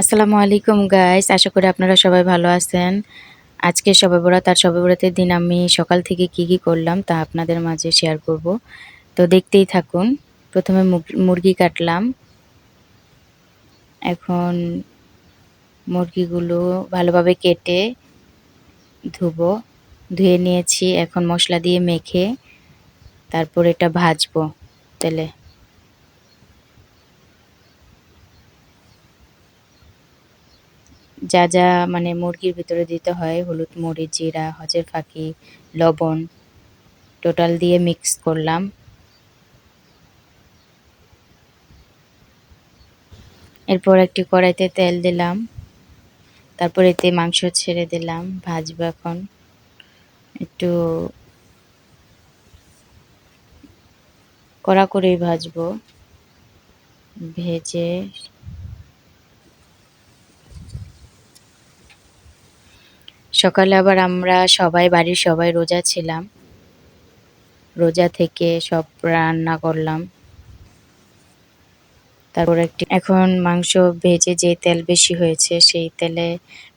আসসালামু আলাইকুম গাইস আশা করি আপনারা সবাই ভালো আছেন। আজকে সবাই বরাত আর সবাই বরাতের দিন আমি সকাল থেকে কি কি করলাম তা আপনাদের মাঝে শেয়ার করব। তো দেখতেই থাকুন, প্রথমে মুরগি কাটলাম। এখন মুরগিগুলো ভালোভাবে কেটে ধুবো, ধুয়ে নিয়েছি। এখন মশলা দিয়ে মেখে তারপর এটা ভাজবো তেলে। যা যা মানে মুরগির ভিতরে দিতে হয়, হলুদ মরিচ, জিরা, হজের ফাঁকি, লবণ, টোটাল দিয়ে মিক্স করলাম। এরপর একটি কড়াইতে তেল দিলাম। তারপর এতে মাংস ছেড়ে দিলাম, ভাজবো এখন। একটু কড়া করেই ভাজবো। ভেজে সকালে আবার আমরা সবাই, বাড়ির সবাই রোজা ছিলাম। রোজা থেকে সব রান্না করলাম। তারপর একটি, এখন মাংস ভেজে যে তেল বেশি হয়েছে, সেই তেলে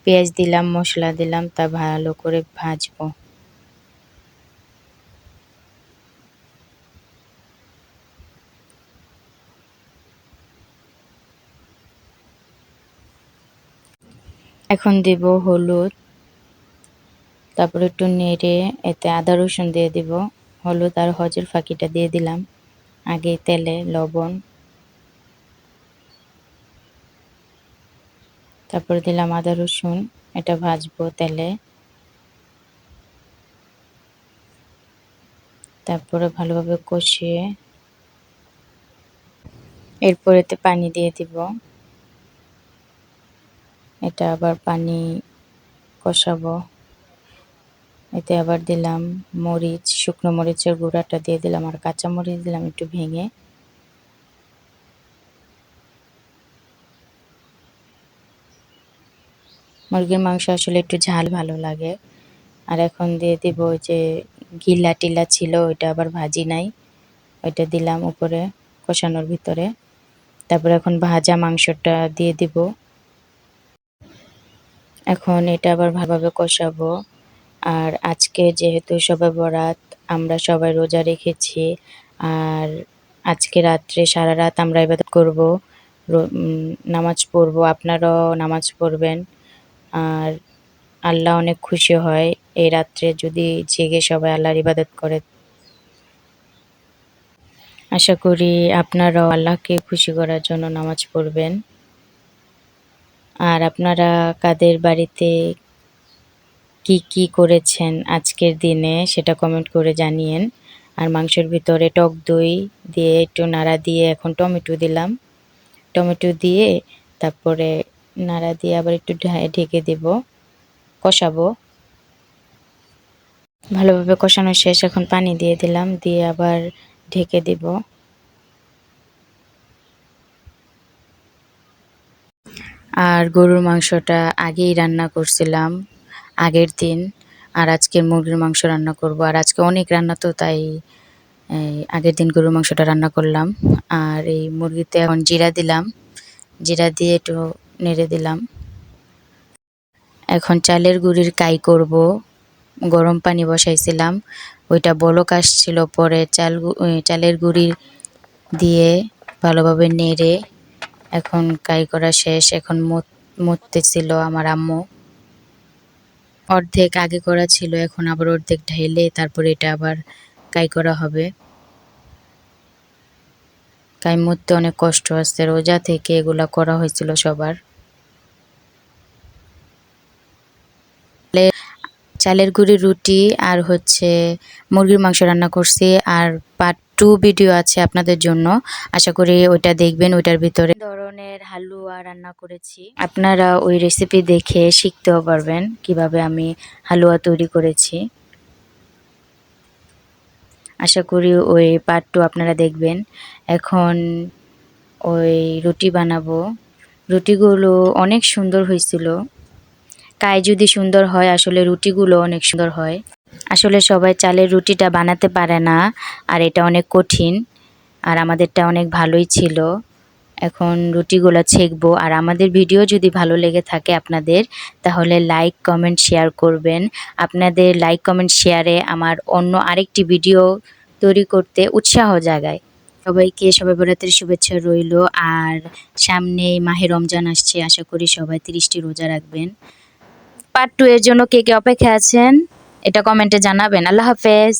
পেঁয়াজ দিলাম, মশলা দিলাম, তা ভালো করে ভাজবো। এখন দেব হলুদ। তারপর একটু নেড়ে এতে আদা রসুন দিয়ে দিব, হলুদ আর হজের ফাঁকিটা দিয়ে দিলাম। আগে তেলে লবণ। তারপর দিলাম আদা রসুন, এটা ভাজবো তেলে। তারপরে ভালোভাবে কষিয়ে এরপর এতে পানি দিয়ে দিব। এটা আবার পানি কষাবো। এতে আবার দিলাম মরিচ, শুকনো মরিচের গুঁড়াটা দিয়ে দিলাম আর কাঁচা মরিচ দিলাম একটু ভেঙে। মুরগির মাংস আসলে একটু ঝাল ভালো লাগে। আর এখন দিয়ে দিব ওই যে গিলা টিলা ছিল, ওইটা আবার ভাজি নাই। ওইটা দিলাম উপরে কষানোর ভিতরে। তারপর এখন ভাজা মাংসটা দিয়ে দিব। এখন এটা আবার ভালোভাবে কষাবো। আর আজকে যেহেতু সবে বরাত, আমরা সবাই রোজা রেখেছি। আর আজকে রাত্রে সারা রাত আমরা ইবাদত করব নামাজ পড়ব। আপনারাও নামাজ পড়বেন। আর আল্লাহ অনেক খুশি হয় এই রাত্রে যদি জেগে সবাই আল্লাহর ইবাদত করে। আশা করি আপনারাও আল্লাহকে খুশি করার জন্য নামাজ পড়বেন। আর আপনারা কাদের বাড়িতে কি কি করেছেন আজকের দিনে সেটা কমেন্ট করে জানিয়েন। আর মাংসের ভিতরে টক দই দিয়ে একটু নাড়া দিয়ে এখন টমেটো দিলাম। টমেটো দিয়ে তারপরে নাড়া দিয়ে আবার একটু ঢেকে দেব, কষাবো। ভালোভাবে কষানো শেষ, এখন পানি দিয়ে দিলাম, দিয়ে আবার ঢেকে দেব। আর গরুর মাংসটা আগেই রান্না করছিলাম। আগের দিন আর আজকে মুরগির মাংস রান্না করব। আর আজকে অনেক রান্না তো, তাই আগের দিন গরুর মাংসটা রান্না করলাম। আর এই মুরগিতে এখন জিরা দিলাম। জিরা দিয়ে একটু নেড়ে দিলাম। এখন চালের গুঁড়ির কাই করব। গরম পানি বসাইছিলাম। ওইটা বলক আসছিল, পরে চাল চালের গুঁড়ি দিয়ে ভালোভাবে নেড়ে এখন কাই করা শেষ। এখন মত, মরতেছিল আমার আম্মু। অর্ধেক আগে করা ছিল, এখন আবার অর্ধেক ঢেলে তারপরে এটা আবার কাই করা হবে। কাই মরতে অনেক কষ্ট আসছে রোজা থেকে এগুলা করা হয়েছিল সবার। চালের গুঁড়ি, রুটি আর হচ্ছে মুরগির মাংস রান্না করছি আর পার্ট টু ভিডিও আছে আপনাদের জন্য। আশা করি ওইটা দেখবেন, ওইটার ভিতরে ধরনের হালুয়া রান্না করেছি। আপনারা ওই রেসিপি দেখে শিখতেও পারবেন কীভাবে আমি হালুয়া তৈরি করেছি। আশা করি ওই পার্ট টু আপনারা দেখবেন। এখন ওই রুটি বানাবো। রুটিগুলো অনেক সুন্দর হয়েছিল। কাই যদি সুন্দর হয়, আসলে রুটিগুলো অনেক সুন্দর হয়। আসলে সবাই চালের রুটিটা বানাতে পারে না, আর এটা অনেক কঠিন, আর আমাদেরটা অনেক ভালোই ছিল। এখন রুটিগুলো ছেঁকবো, আর আমাদের ভিডিও যদি ভালো লেগে থাকে আপনাদের, তাহলে লাইক, কমেন্ট, শেয়ার করবেন। আপনাদের লাইক, কমেন্ট, শেয়ারে আমার অন্য আরেকটি ভিডিও তৈরি করতে উৎসাহ জাগায়। সবাইকে সবাই বরাতের শুভেচ্ছা রইল, আর সামনে মাহে রমজান আসছে, আশা করি সবাই তিরিশটি রোজা রাখবেন। পার্ট টু এর জন্য কে কে অপেক্ষা আছেন এটা কমেন্টে জানাবেন। আল্লাহ হাফেজ।